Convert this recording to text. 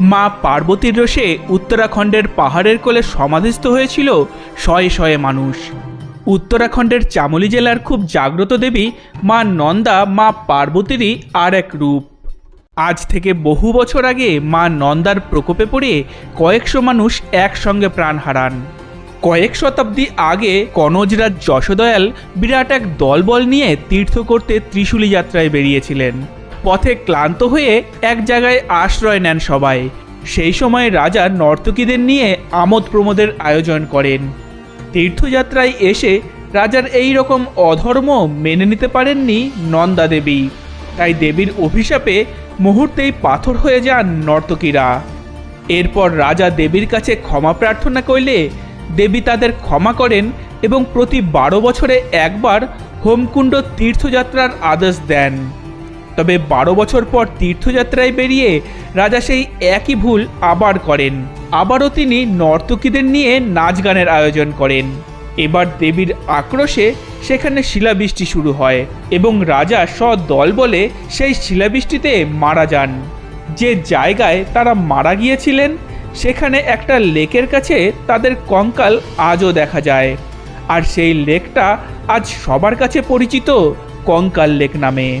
মা পার্বতীর রোষে উত্তরাখণ্ডের পাহাড়ের কোলে সমাধিস্থ হয়েছিল শয়ে শয়ে মানুষ। উত্তরাখণ্ডের চামলি জেলার খুব জাগ্রত দেবী মা নন্দা, মা পার্বতীরই আর এক রূপ। আজ থেকে বহু বছর আগে মা নন্দার প্রকোপে পড়ে কয়েকশো মানুষ একসঙ্গে প্রাণ হারান। কয়েক শতাব্দী আগে কনজরাজ যশোদয়াল বিরাট এক দলবল নিয়ে তীর্থ করতে ত্রিশূলী যাত্রায় বেরিয়েছিলেন। পথে ক্লান্ত হয়ে এক জায়গায় আশ্রয় নেন সবাই। সেই সময় রাজা নর্তকীদের নিয়ে আমোদ প্রমোদের আয়োজন করেন। তীর্থযাত্রায় এসে রাজার এই রকম অধর্ম মেনে নিতে পারেননি নন্দা দেবী। তাই দেবীর অভিশাপে মুহূর্তেই পাথর হয়ে যান নর্তকীরা। এরপর রাজা দেবীর কাছে ক্ষমা প্রার্থনা করলে দেবী তাদের ক্ষমা করেন এবং প্রতি বারো বছরে একবার হোমকুণ্ড তীর্থযাত্রার আদেশ দেন। তবে বারো বছর পর তীর্থযাত্রায় বেরিয়ে রাজা সেই একই ভুল আবার করেন। আবারও তিনি নর্তকীদের নিয়ে নাচ গানের আয়োজন করেন। এবার দেবীর আক্রোশে সেখানে শিলাবৃষ্টি শুরু হয় এবং রাজা সদল বলে সেই শিলাবৃষ্টিতে মারা যান। যে জায়গায় তারা মারা গিয়েছিলেন, সেখানে একটা লেকের কাছে তাদের কঙ্কাল আজও দেখা যায়। আর সেই লেকটা আজ সবার কাছে পরিচিত কঙ্কাল লেক নামে।